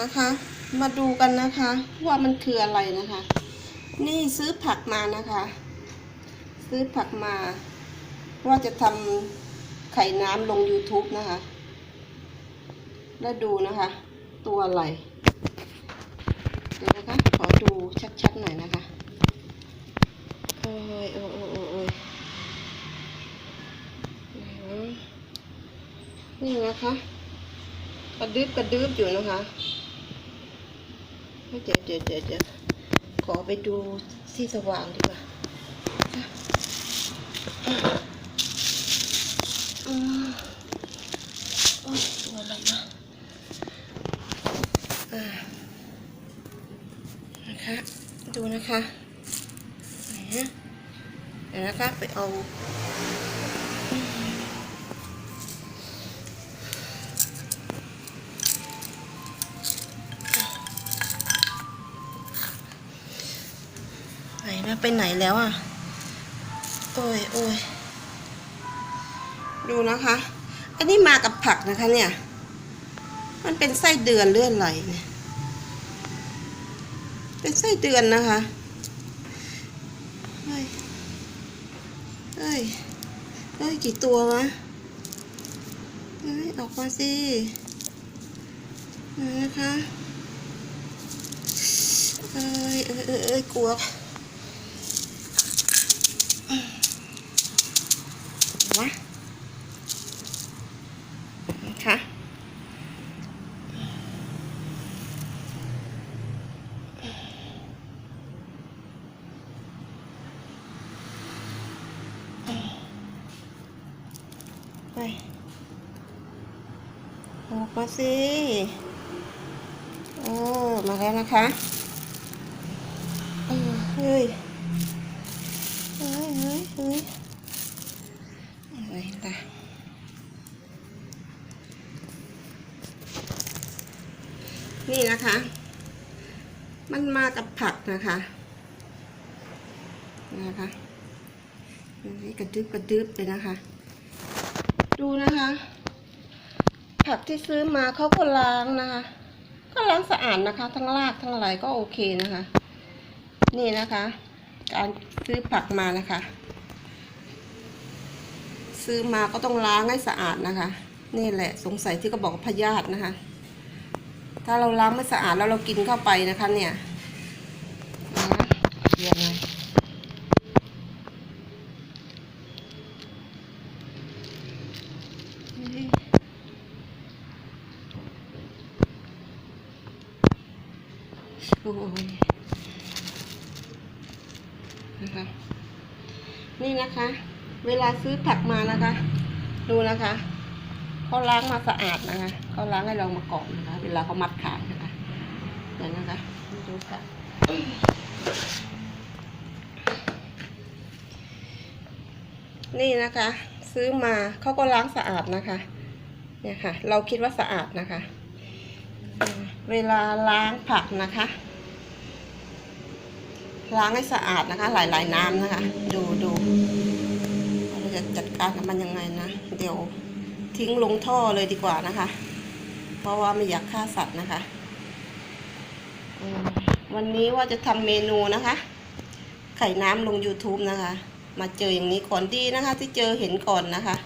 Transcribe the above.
นะคะ มาดูกันนะคะ ว่ามันคืออะไรนะคะ นี่ซื้อผักมานะคะ ซื้อผักมา ว่าจะทำไข่น้ำลง YouTube นะคะ แล้วดูนะคะ ตัวอะไร เดี๋ยวนะคะ ขอดูชัดๆหน่อยนะคะ โอ้ยโอ้ยโอ้ยโอ้ยนี่นะคะกระดึบกระดึบอยู่นะคะ เดี๋ยวเดี๋ยวเดี๋ยวเดี๋ยวขอไปดูที่สว่างดีกว่าอืมโอ้ยตัวอะไรนะอ่านะคะ ดูนะคะไหนฮะเดี๋ยวนะคะไปเอา ไปไหนแล้วอะ โอ้ยโอ้ยดูนะคะ อันนี้มากับผักนะคะเนี่ย มันเป็นไส้เดือนเลื่อนไหลเนี่ย เป็นไส้เดือนนะคะเฮ้ยเฮ้ยเฮ้ย กี่ตัววะเฮ้ย ออกมาสินะคะ เอ้ยเอ้ยเอ้ยกลัวะนะคะ ไป ออกมาสิโอ้มาแล้วนะคะเออเฮ้ยเฮ้ยเฮ้ยเฮ้ยอะไรล่ะนี่นะคะ มันมากับผักนะคะนะคะนี่กระดึบกระดึบเลยนะคะ ดูนะคะ ผักที่ซื้อมาเขาก็ล้างนะคะ ก็ล้างสะอาดนะคะ ทั้งรากทั้งอะไรก็โอเคนะคะ นี่นะคะ การซื้อผักมานะคะ ซื้อมาก็ต้องล้างให้สะอาดนะคะ นี่แหละสงสัยที่เขาบอกพยาธินะคะ ถ้าเราล้างไม่สะอาดแล้วเรากินเข้าไปนะคะ เนี่ยนะเรียนไง โอ้ยนะคะนี่นะคะ เวลาซื้อผักมานะคะ ดูนะคะเขาล้างมาสะอาดนะคะเขาล้างให้เรามาก่อนนะคะ เวลาเขามัดขายนะคะเดี๋ยวนะคะดูค่ะนี่นะคะ ซื้อมาเขาก็ล้างสะอาดนะคะ เนี่ยค่ะ เราคิดว่าสะอาดนะคะ เวลาล้างผักนะคะ ล้างให้สะอาดนะคะ หลายๆน้ำนะคะ ดูดูเราจะจัดการกับมันยังไงนะ เดี๋ยวทิ้งลงท่อเลยดีกว่านะคะ เพราะว่าไม่อยากฆ่าสัตว์นะคะ วันนี้ว่าจะทำเมนูนะคะ ไข่น้ำลง YouTube นะคะ มาเจออย่างนี้ก่อนดีนะคะ ที่เจอเห็นก่อนนะคะ